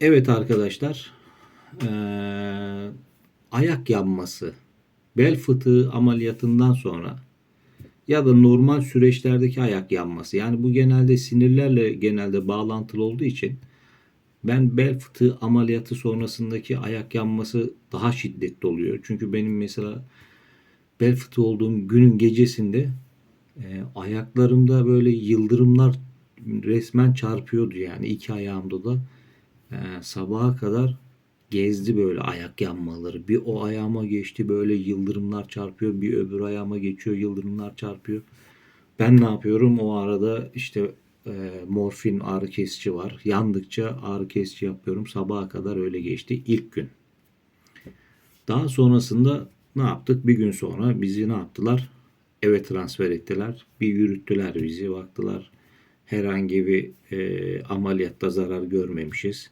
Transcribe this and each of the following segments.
Evet arkadaşlar, eee, ayak yanması, bel fıtığı ameliyatından sonra ya da normal süreçlerdeki ayak yanması. Yani bu genelde sinirlerle genelde bağlantılı olduğu için ben bel fıtığı ameliyatı sonrasındaki ayak yanması daha şiddetli oluyor. Çünkü benim mesela bel fıtığı olduğum günün gecesinde e, ayaklarımda böyle yıldırımlar resmen çarpıyordu yani iki ayağımda da e, sabaha kadar gezdi böyle ayak yanmaları. Bir o ayağıma geçti böyle yıldırımlar çarpıyor. Bir öbür ayağıma geçiyor yıldırımlar çarpıyor. Ben ne yapıyorum? O arada işte e, morfin ağrı kesici var. Yandıkça ağrı kesici yapıyorum. Sabaha kadar öyle geçti ilk gün. Daha sonrasında ne yaptık? Bir gün sonra bizi ne yaptılar? Eve transfer ettiler. Bir yürüttüler bizi. Baktılar herhangi bir e, ameliyatta zarar görmemişiz.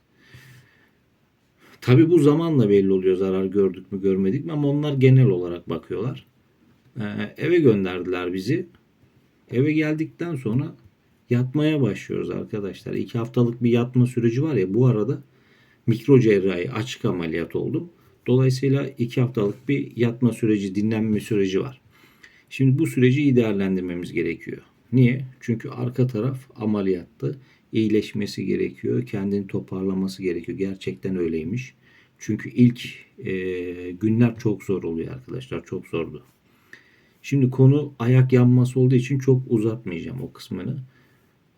Tabi bu zamanla belli oluyor zarar gördük mü görmedik mi ama onlar genel olarak bakıyorlar. Ee, eve gönderdiler bizi. Eve geldikten sonra yatmaya başlıyoruz arkadaşlar. İki haftalık bir yatma süreci var ya bu arada mikro cerrahi açık ameliyat oldum. Dolayısıyla iki haftalık bir yatma süreci, dinlenme süreci var. Şimdi bu süreci iyi değerlendirmemiz gerekiyor. Niye? Çünkü arka taraf ameliyattı. İyileşmesi gerekiyor. Kendini toparlaması gerekiyor. Gerçekten öyleymiş. Çünkü ilk e, günler çok zor oluyor arkadaşlar. Çok zordu. Şimdi konu ayak yanması olduğu için çok uzatmayacağım o kısmını.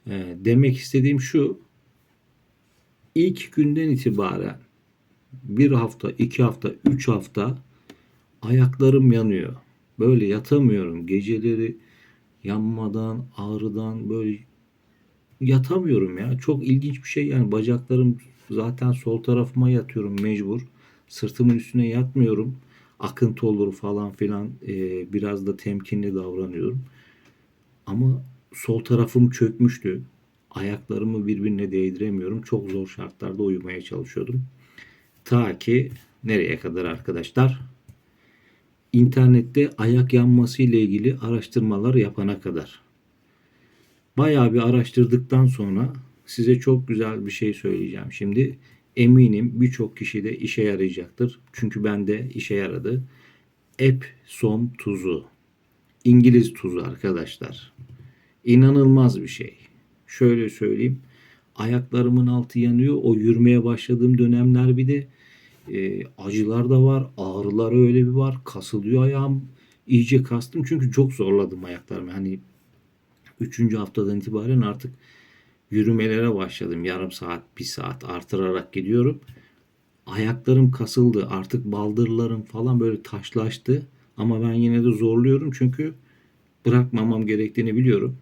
E, demek istediğim şu. İlk günden itibaren bir hafta, iki hafta, üç hafta ayaklarım yanıyor. Böyle yatamıyorum. Geceleri yanmadan, ağrıdan böyle yatamıyorum ya. Çok ilginç bir şey yani bacaklarım zaten sol tarafıma yatıyorum mecbur. Sırtımın üstüne yatmıyorum. Akıntı olur falan filan ee, biraz da temkinli davranıyorum. Ama sol tarafım çökmüştü. Ayaklarımı birbirine değdiremiyorum. Çok zor şartlarda uyumaya çalışıyordum. Ta ki nereye kadar arkadaşlar? İnternette ayak yanması ile ilgili araştırmalar yapana kadar. Bayağı bir araştırdıktan sonra size çok güzel bir şey söyleyeceğim. Şimdi eminim birçok kişi de işe yarayacaktır. Çünkü bende işe yaradı. Epsom tuzu. İngiliz tuzu arkadaşlar. İnanılmaz bir şey. Şöyle söyleyeyim. Ayaklarımın altı yanıyor. O yürümeye başladığım dönemler bir de e, acılar da var. Ağrılar öyle bir var. Kasılıyor ayağım. İyice kastım çünkü çok zorladım ayaklarımı. Hani 3. haftadan itibaren artık yürümelere başladım. Yarım saat, bir saat artırarak gidiyorum. Ayaklarım kasıldı. Artık baldırlarım falan böyle taşlaştı. Ama ben yine de zorluyorum çünkü bırakmamam gerektiğini biliyorum.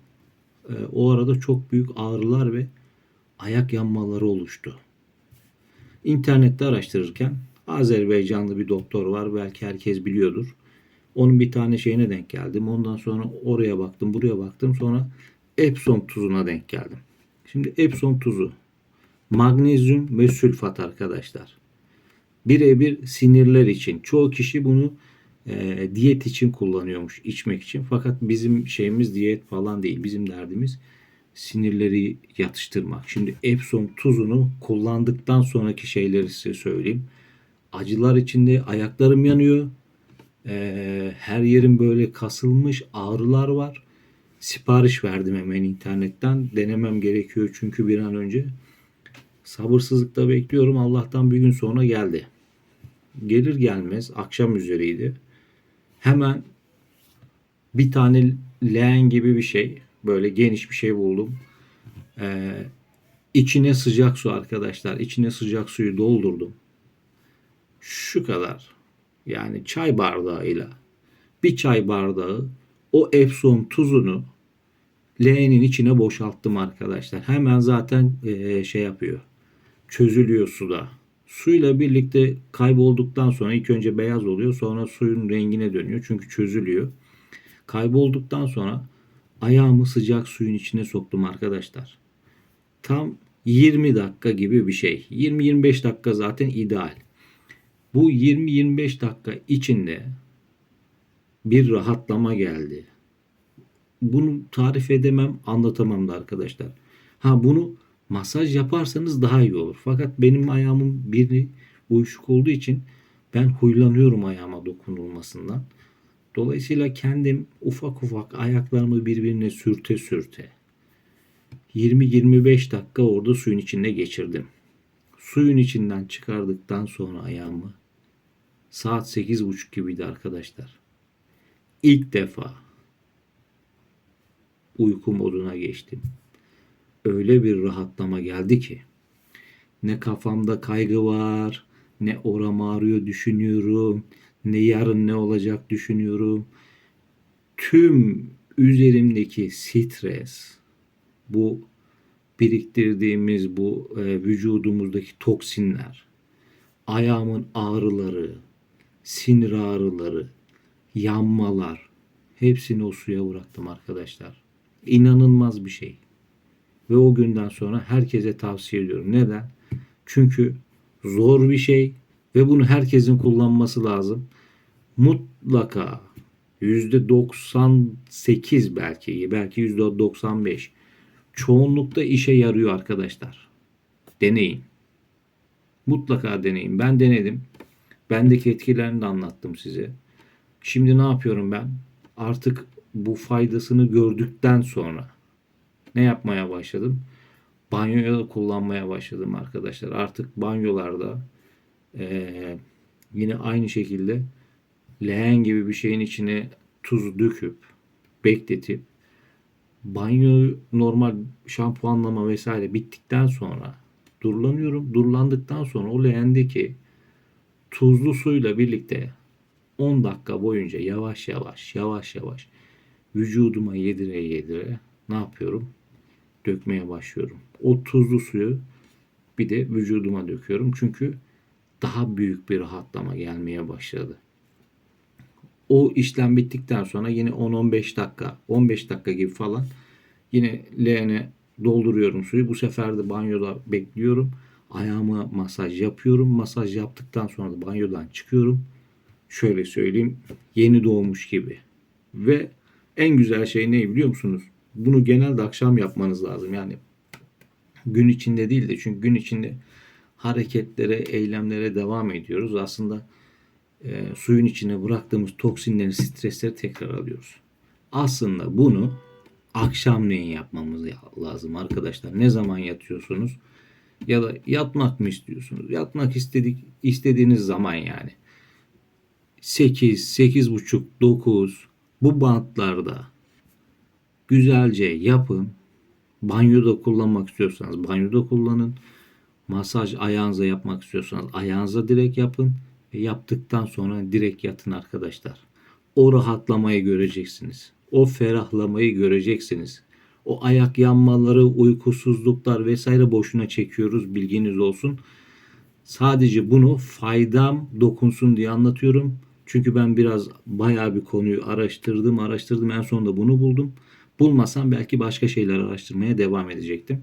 Ee, o arada çok büyük ağrılar ve ayak yanmaları oluştu. İnternette araştırırken Azerbaycanlı bir doktor var. Belki herkes biliyordur. Onun bir tane şeyine denk geldim. Ondan sonra oraya baktım, buraya baktım. Sonra Epsom tuzuna denk geldim. Şimdi Epsom tuzu magnezyum ve sülfat arkadaşlar. Birebir sinirler için. Çoğu kişi bunu e, diyet için kullanıyormuş, içmek için. Fakat bizim şeyimiz diyet falan değil. Bizim derdimiz sinirleri yatıştırmak. Şimdi Epsom tuzunu kullandıktan sonraki şeyleri size söyleyeyim. Acılar içinde ayaklarım yanıyor. Ee, her yerim böyle kasılmış, ağrılar var. Sipariş verdim hemen internetten. Denemem gerekiyor çünkü bir an önce. Sabırsızlıkla bekliyorum. Allah'tan bir gün sonra geldi. Gelir gelmez akşam üzeriydi. Hemen bir tane leğen gibi bir şey, böyle geniş bir şey buldum. Ee, içine sıcak su arkadaşlar. İçine sıcak suyu doldurdum. Şu kadar yani çay bardağıyla bir çay bardağı o Epsom tuzunu leğenin içine boşalttım arkadaşlar. Hemen zaten e, şey yapıyor. Çözülüyor suda. Suyla birlikte kaybolduktan sonra ilk önce beyaz oluyor sonra suyun rengine dönüyor çünkü çözülüyor. Kaybolduktan sonra ayağımı sıcak suyun içine soktum arkadaşlar. Tam 20 dakika gibi bir şey. 20-25 dakika zaten ideal. Bu 20-25 dakika içinde bir rahatlama geldi. Bunu tarif edemem, anlatamam da arkadaşlar. Ha bunu Masaj yaparsanız daha iyi olur. Fakat benim ayağımın biri uyuşuk olduğu için ben huylanıyorum ayağıma dokunulmasından. Dolayısıyla kendim ufak ufak ayaklarımı birbirine sürte sürte 20-25 dakika orada suyun içinde geçirdim. Suyun içinden çıkardıktan sonra ayağımı saat 8.30 gibiydi arkadaşlar. İlk defa uyku moduna geçtim. Öyle bir rahatlama geldi ki ne kafamda kaygı var, ne oram ağrıyor düşünüyorum, ne yarın ne olacak düşünüyorum. Tüm üzerimdeki stres, bu biriktirdiğimiz bu e, vücudumuzdaki toksinler, ayağımın ağrıları, sinir ağrıları, yanmalar hepsini o suya bıraktım arkadaşlar. İnanılmaz bir şey. Ve o günden sonra herkese tavsiye ediyorum. Neden? Çünkü zor bir şey ve bunu herkesin kullanması lazım. Mutlaka %98 belki belki %95 çoğunlukta işe yarıyor arkadaşlar. Deneyin. Mutlaka deneyin. Ben denedim. Bendeki etkilerini de anlattım size. Şimdi ne yapıyorum ben? Artık bu faydasını gördükten sonra ne yapmaya başladım? Banyoya da kullanmaya başladım arkadaşlar. Artık banyolarda eee, yine aynı şekilde leğen gibi bir şeyin içine tuz döküp bekletip banyo normal şampuanlama vesaire bittikten sonra durulanıyorum. Durulandıktan sonra o leğendeki tuzlu suyla birlikte 10 dakika boyunca yavaş yavaş yavaş yavaş vücuduma yedire yedire ne yapıyorum? Dökmeye başlıyorum. O tuzlu suyu bir de vücuduma döküyorum. Çünkü daha büyük bir rahatlama gelmeye başladı. O işlem bittikten sonra yine 10-15 dakika, 15 dakika gibi falan yine leğene dolduruyorum suyu. Bu sefer de banyoda bekliyorum. Ayağıma masaj yapıyorum. Masaj yaptıktan sonra da banyodan çıkıyorum. Şöyle söyleyeyim, yeni doğmuş gibi. Ve en güzel şey ne biliyor musunuz? Bunu genelde akşam yapmanız lazım. Yani gün içinde değil de çünkü gün içinde hareketlere, eylemlere devam ediyoruz. Aslında e, suyun içine bıraktığımız toksinleri, stresleri tekrar alıyoruz. Aslında bunu akşamleyin yapmamız lazım arkadaşlar. Ne zaman yatıyorsunuz? Ya da yatmak mı istiyorsunuz? Yatmak istedik istediğiniz zaman yani. 8, 8.30, 9 bu bantlarda güzelce yapın. Banyoda kullanmak istiyorsanız banyoda kullanın. Masaj ayağınıza yapmak istiyorsanız ayağınıza direkt yapın. Ve yaptıktan sonra direkt yatın arkadaşlar. O rahatlamayı göreceksiniz. O ferahlamayı göreceksiniz. O ayak yanmaları, uykusuzluklar vesaire boşuna çekiyoruz. Bilginiz olsun. Sadece bunu faydam dokunsun diye anlatıyorum. Çünkü ben biraz bayağı bir konuyu araştırdım, araştırdım. En sonunda bunu buldum. Bulmasam belki başka şeyler araştırmaya devam edecektim.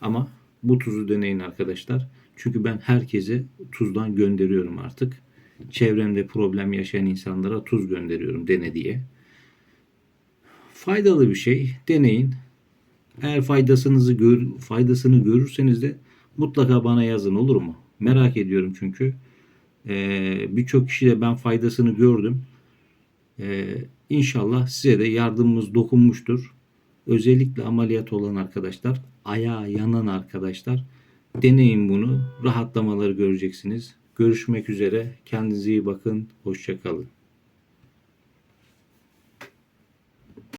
Ama bu tuzu deneyin arkadaşlar. Çünkü ben herkese tuzdan gönderiyorum artık. Çevremde problem yaşayan insanlara tuz gönderiyorum dene diye. Faydalı bir şey. Deneyin. Eğer faydasınızı gör, faydasını görürseniz de mutlaka bana yazın olur mu? Merak ediyorum çünkü. Ee, Birçok kişide ben faydasını gördüm. Ee, inşallah size de yardımımız dokunmuştur. Özellikle ameliyat olan arkadaşlar, ayağı yanan arkadaşlar deneyin bunu. Rahatlamaları göreceksiniz. Görüşmek üzere. Kendinize iyi bakın. Hoşçakalın.